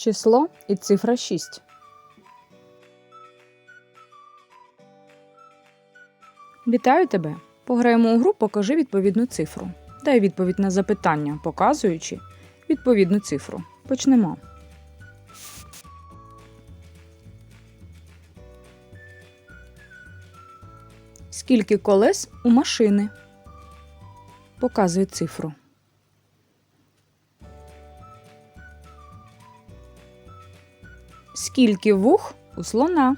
число і цифра 6. Вітаю тебе! Пограємо у гру Покажи відповідну цифру. Дай відповідь на запитання, показуючи відповідну цифру. Почнемо. Скільки колес у машини? Показуй цифру. Скільки вух у слона?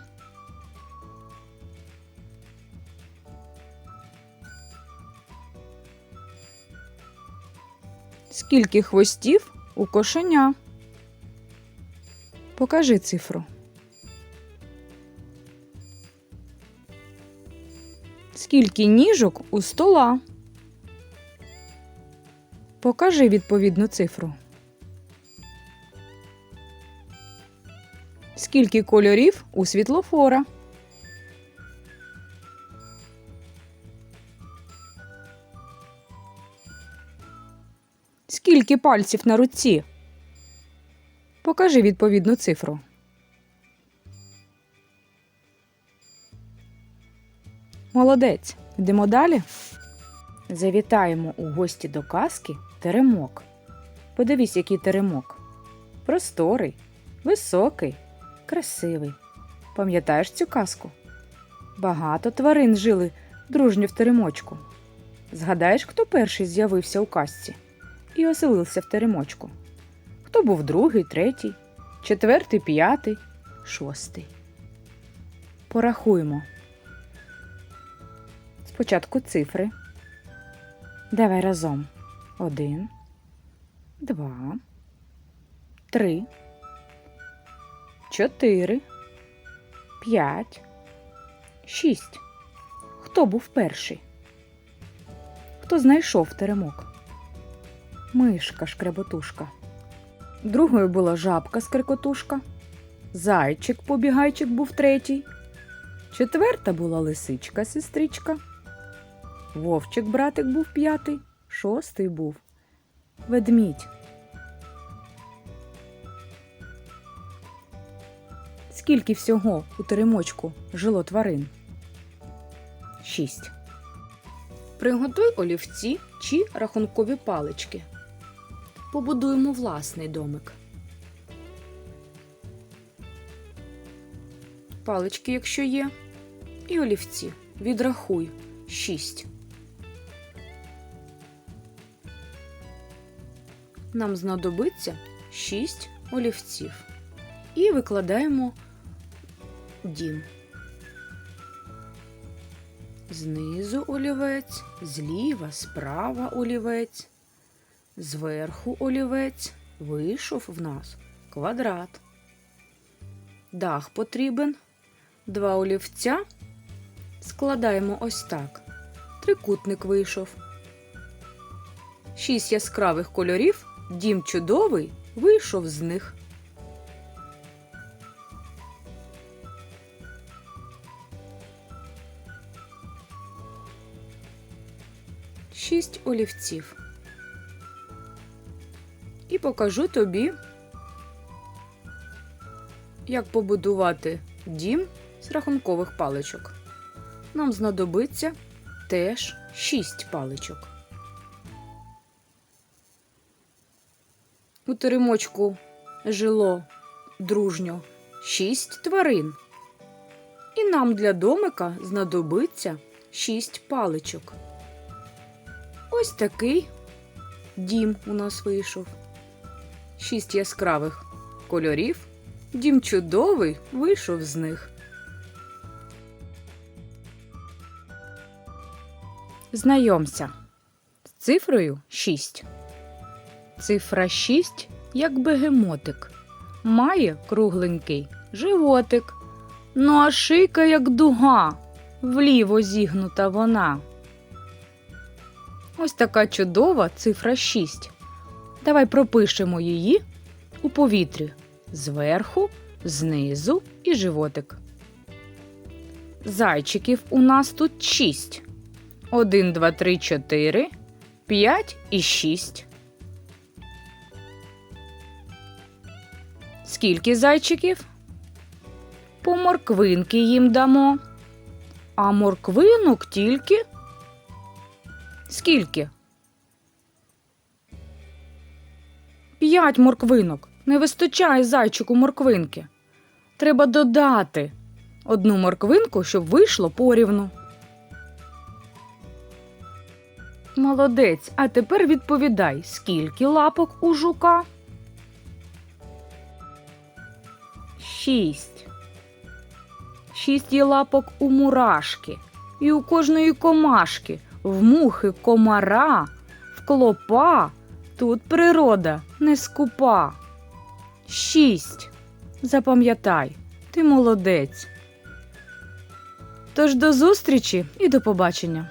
Скільки хвостів у кошеня? Покажи цифру. Скільки ніжок у стола? Покажи відповідну цифру. Скільки кольорів у світлофора? Скільки пальців на руці? Покажи відповідну цифру. Молодець. Йдемо далі. Завітаємо у гості до казки теремок. Подивись, який теремок. Просторий, високий, красивий. Пам'ятаєш цю казку? Багато тварин жили дружньо в теремочку. Згадаєш, хто перший з'явився у казці і оселився в теремочку? Хто був другий, третій, четвертий, п'ятий, шостий? Порахуємо. Спочатку цифри. Давай разом. Один, два, три, чотири, п'ять, шість. Хто був перший? Хто знайшов теремок? Мишка шкреботушка. Другою була жабка скрикотушка. Зайчик побігайчик був третій. Четверта була лисичка сестричка. Вовчик братик був п'ятий, шостий був ведмідь. Скільки всього у теремочку жило тварин? Шість. Приготуй олівці чи рахункові палички. Побудуємо власний домик. Палички, якщо є, і олівці. Відрахуй шість. Нам знадобиться 6 олівців. І викладаємо дім. Знизу олівець, зліва, справа олівець, зверху олівець вийшов в нас квадрат. Дах потрібен. Два олівця складаємо ось так. Трикутник вийшов. Шість яскравих кольорів. Дім чудовий вийшов з них. Шість олівців. І покажу тобі, як побудувати дім з рахункових паличок. Нам знадобиться теж шість паличок. У теремочку жило дружньо шість тварин. І нам для домика знадобиться шість паличок. Ось такий дім у нас вийшов. Шість яскравих кольорів. Дім чудовий вийшов з них. Знайомся з цифрою 6. Цифра 6, як бегемотик, має кругленький животик, ну а шийка, як дуга, вліво зігнута вона. Ось така чудова цифра 6. Давай пропишемо її у повітрі зверху, знизу і животик. Зайчиків у нас тут 6. 1, 2, 3, 4, 5 і 6. Скільки зайчиків? По морквинки їм дамо. А морквинок тільки. Скільки? П'ять морквинок. Не вистачає зайчику морквинки. Треба додати одну морквинку, щоб вийшло порівну. Молодець, а тепер відповідай, скільки лапок у жука? Шість. Шість є лапок у мурашки, і у кожної комашки, в мухи комара, в клопа. Тут природа не скупа. Шість. Запам'ятай, ти молодець. Тож до зустрічі і до побачення.